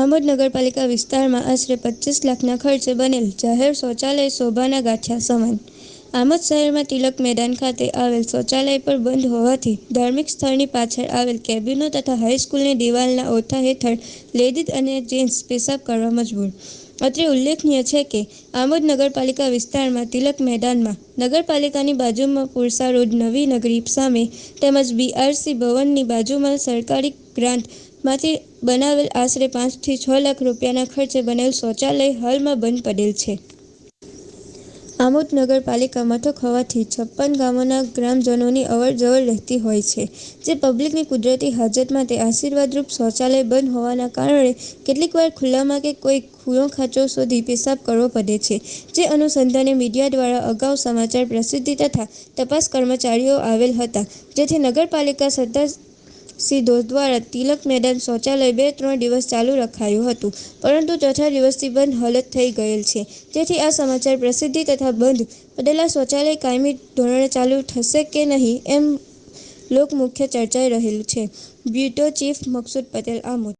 આમોદ નગરપાલિકા વિસ્તારમાં આશરે પચીસ લાખના ખર્ચે બનેલ જાહેર શૌચાલય શોભાના ગાંઠિયા સમાન. આમોદ શહેરમાં તિલક મેદાન ખાતે આવેલ શૌચાલય પર બંધ હોવાથી ધાર્મિક સ્થળની પાછળ આવેલ કેબિનો તથા હાઈસ્કૂલની દિવાલના ઓથા હેઠળ લેડીઝ અને જેન્ટ્સ પેશાબ કરવા મજબૂર. અત્રે ઉલ્લેખનીય છે કે આમોદ નગરપાલિકા વિસ્તારમાં તિલક મેદાનમાં નગરપાલિકાની બાજુમાં પુરસા રોડ નવી નગરી સામે તેમજ બીઆરસી ભવનની બાજુમાં સરકારી ગ્રાન્ટમાંથી બનાવેલ આશરે પાંચથી છ લાખ રૂપિયાના ખર્ચે બનેલ શૌચાલય હાલમાં બંધ પડેલ છે. આમોદ નગરપાલિકા મથક હોવાથી છપ્પન ગામોના ગ્રામજનોની અવર જવર રહેતી હોય છે, જે પબ્લિકની કુદરતી હાજત માટે આશીર્વાદરૂપ શૌચાલય બંધ હોવાના કારણે કેટલીકવાર ખુલ્લામાં કે કોઈ ખૂણો ખાંચો શોધી પેશાબ કરવો પડે છે, જે અનુસંધાને મીડિયા દ્વારા અગાઉ સમાચાર પ્રસિદ્ધિ તથા તપાસ કર્મચારીઓ આવેલ હતા, જેથી નગરપાલિકા સત્તાધીશો દ્વારા તિલક મેદાન શૌચાલય બે ત્રણ દિવસ ચાલુ રખાયું હતું. પરંતુ ચોથા દિવસથી બંધ હાલત થઈ ગયેલ છે. જેથી આ સમાચાર પ્રસિદ્ધિ તથા બંધ પડેલા શૌચાલય કાયમી ધોરણે ચાલુ થશે કે નહીં એમ લોકમુખે ચર્ચાઈ રહેલું છે. Bureau chief Maqsood Patel Amod.